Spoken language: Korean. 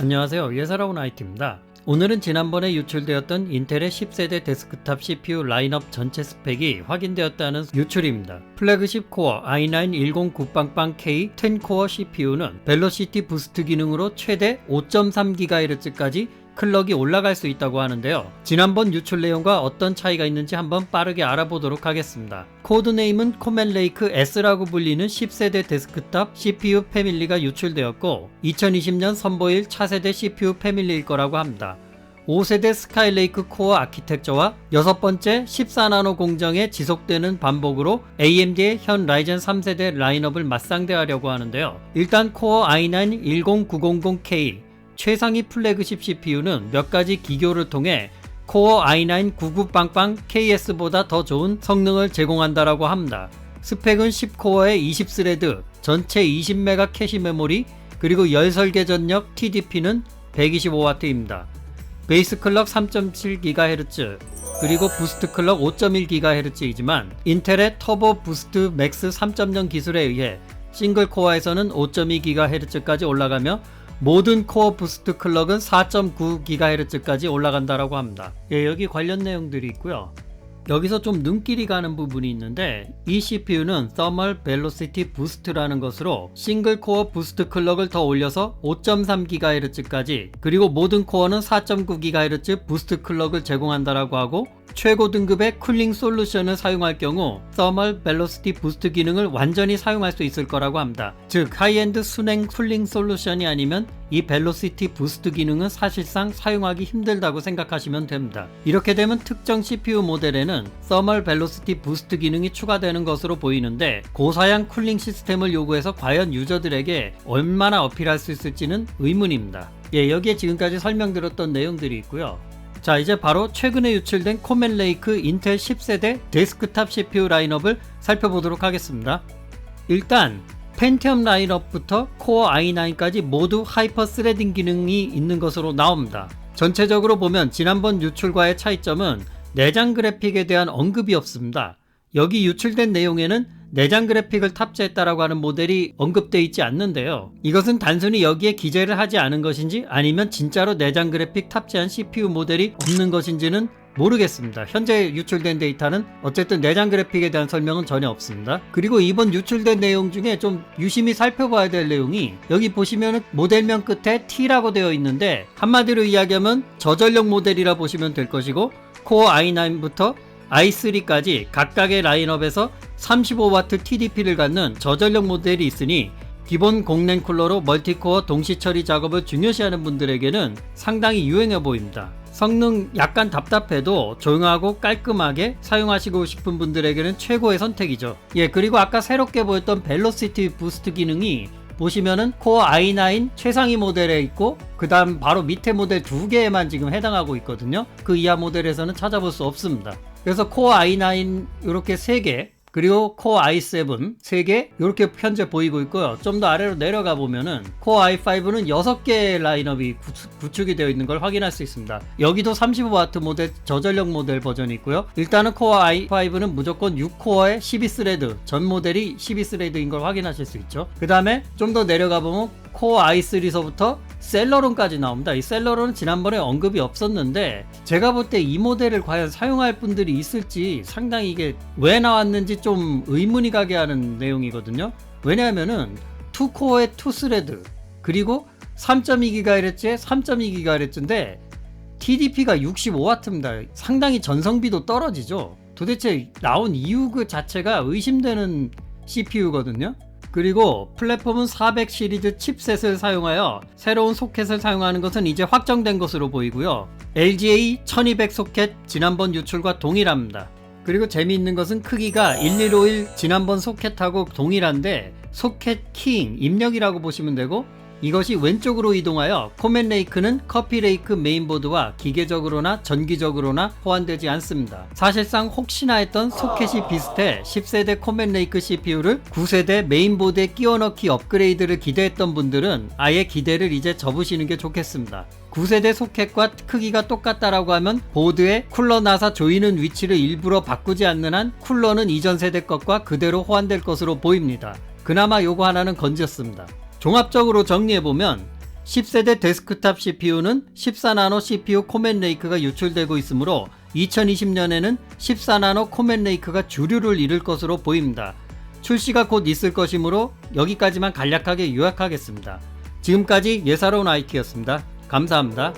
안녕하세요. 예사라운 IT입니다. 오늘은 지난번에 유출되었던 인텔의 10세대 데스크탑 CPU 라인업 전체 스펙이 확인되었다는 유출입니다. 플래그십 코어 i9 109빵빵K 10코어 CPU는 벨로시티 부스트 기능으로 최대 5.3GHz까지 클럭이 올라갈 수 있다고 하는데요. 지난번 유출 내용과 어떤 차이가 있는지 한번 빠르게 알아보도록 하겠습니다. 코드네임은 코멜레이크 S라고 불리는 10세대 데스크탑 CPU 패밀리가 유출되었고 2020년 선보일 차세대 CPU 패밀리일 거라고 합니다. 5세대 스카이레이크 코어 아키텍처와 여섯 번째 14나노 공정에 지속되는 반복으로 AMD의 현 라이젠 3세대 라인업을 맞상대하려고 하는데요. 일단 코어 i9 10900K 최상위 플래그십 CPU는 몇 가지 기교를 통해 코어 i9 99빵빵 KS보다 더 좋은 성능을 제공한다라고 합니다. 스펙은 10코어에 20스레드, 전체 20메가 캐시 메모리, 그리고 열 설계 전력 TDP는 125W입니다. 베이스 클럭 3.7GHz, 그리고 부스트 클럭 5.1GHz이지만 인텔의 터보 부스트 맥스 3.0 기술에 의해 싱글 코어에서는 5.2GHz까지 올라가며 모든 코어 부스트 클럭은 4.9GHz까지 올라간다라고 합니다. 예, 여기 관련 내용들이 있고요. 여기서 좀 눈길이 가는 부분이 있는데 이 CPU는 Thermal Velocity Boost라는 것으로 싱글 코어 부스트 클럭을 더 올려서 5.3GHz까지 그리고 모든 코어는 4.9GHz 부스트 클럭을 제공한다라고 하고 최고 등급의 쿨링 솔루션을 사용할 경우 Thermal Velocity Boost 기능을 완전히 사용할 수 있을 거라고 합니다. 즉 하이엔드 순행 쿨링 솔루션이 아니면 이 벨로시티 부스트 기능은 사실상 사용하기 힘들다고 생각하시면 됩니다. 이렇게 되면 특정 CPU 모델에는 Thermal Velocity Boost 기능이 추가되는 것으로 보이는데 고사양 쿨링 시스템을 요구해서 과연 유저들에게 얼마나 어필할 수 있을지는 의문입니다. 예, 여기에 지금까지 설명드렸던 내용들이 있고요. 자 이제 바로 최근에 유출된 코멜레이크 인텔 10세대 데스크탑 CPU 라인업을 살펴보도록 하겠습니다. 일단 펜티엄 라인업부터 코어 i9까지 모두 하이퍼 스레딩 기능이 있는 것으로 나옵니다. 전체적으로 보면 지난번 유출과의 차이점은 내장 그래픽에 대한 언급이 없습니다. 여기 유출된 내용에는 내장 그래픽을 탑재했다라고 하는 모델이 언급되어 있지 않는데요. 이것은 단순히 여기에 기재를 하지 않은 것인지 아니면 진짜로 내장 그래픽 탑재한 CPU 모델이 없는 것인지는 모르겠습니다. 현재 유출된 데이터는 어쨌든 내장 그래픽에 대한 설명은 전혀 없습니다. 그리고 이번 유출된 내용 중에 좀 유심히 살펴봐야 될 내용이 여기 보시면 모델명 끝에 T라고 되어 있는데 한마디로 이야기하면 저전력 모델이라 보시면 될 것이고 코어 i9부터 i3까지 각각의 라인업에서 35W TDP를 갖는 저전력 모델이 있으니 기본 공랭 쿨러로 멀티코어 동시 처리 작업을 중요시하는 분들에게는 상당히 유행해 보입니다. 성능 약간 답답해도 조용하고 깔끔하게 사용하시고 싶은 분들에게는 최고의 선택이죠. 예, 그리고 아까 새롭게 보였던 벨로시티 부스트 기능이 보시면은 코어 i9 최상위 모델에 있고 그 다음 바로 밑에 모델 두 개에만 지금 해당하고 있거든요. 그 이하 모델에서는 찾아볼 수 없습니다. 그래서 코어 i9 이렇게 3개 그리고 코어 i7 3개 이렇게 현재 보이고 있고요. 좀 더 아래로 내려가 보면은 코어 i5는 6개의 라인업이 구축, 이 되어 있는 걸 확인할 수 있습니다. 여기도 35W 모델 저전력 모델 버전이 있고요. 일단은 코어 i5는 무조건 6코어에 12스레드 전 모델이 12스레드인 걸 확인하실 수 있죠. 그 다음에 좀 더 내려가 보면 코어 i3서부터 셀러론까지 나옵니다. 이 셀러론은 지난번에 언급이 없었는데 제가 볼 때 이 모델을 과연 사용할 분들이 있을지 상당히 이게 왜 나왔는지 좀 의문이 가게 하는 내용이거든요. 왜냐하면은 2코어에 2스레드 그리고 3.2GHz에 3.2GHz인데 TDP가 65W입니다. 상당히 전성비도 떨어지죠. 도대체 나온 이유 그 자체가 의심되는 CPU거든요. 그리고 플랫폼은 400 시리즈 칩셋을 사용하여 새로운 소켓을 사용하는 것은 이제 확정된 것으로 보이고요. LGA 1200 소켓 지난번 유출과 동일합니다. 그리고 재미있는 것은 크기가 1151 지난번 소켓하고 동일한데 소켓 키잉 입력이라고 보시면 되고 이것이 왼쪽으로 이동하여 코멘 레이크는 커피 레이크 메인보드와 기계적으로나 전기적으로나 호환되지 않습니다. 사실상 혹시나 했던 소켓이 비슷해 10세대 코멘 레이크 CPU를 9세대 메인보드에 끼워 넣기 업그레이드를 기대했던 분들은 아예 기대를 이제 접으시는 게 좋겠습니다. 9세대 소켓과 크기가 똑같다라고 하면 보드에 쿨러 나사 조이는 위치를 일부러 바꾸지 않는 한 쿨러는 이전 세대 것과 그대로 호환될 것으로 보입니다. 그나마 요거 하나는 건졌습니다. 종합적으로 정리해보면 10세대 데스크탑 CPU는 14나노 CPU 코멘 레이크가 유출되고 있으므로 2020년에는 14나노 코멘 레이크가 주류를 이룰 것으로 보입니다. 출시가 곧 있을 것이므로 여기까지만 간략하게 요약하겠습니다. 지금까지 예사로운 IT였습니다. 감사합니다.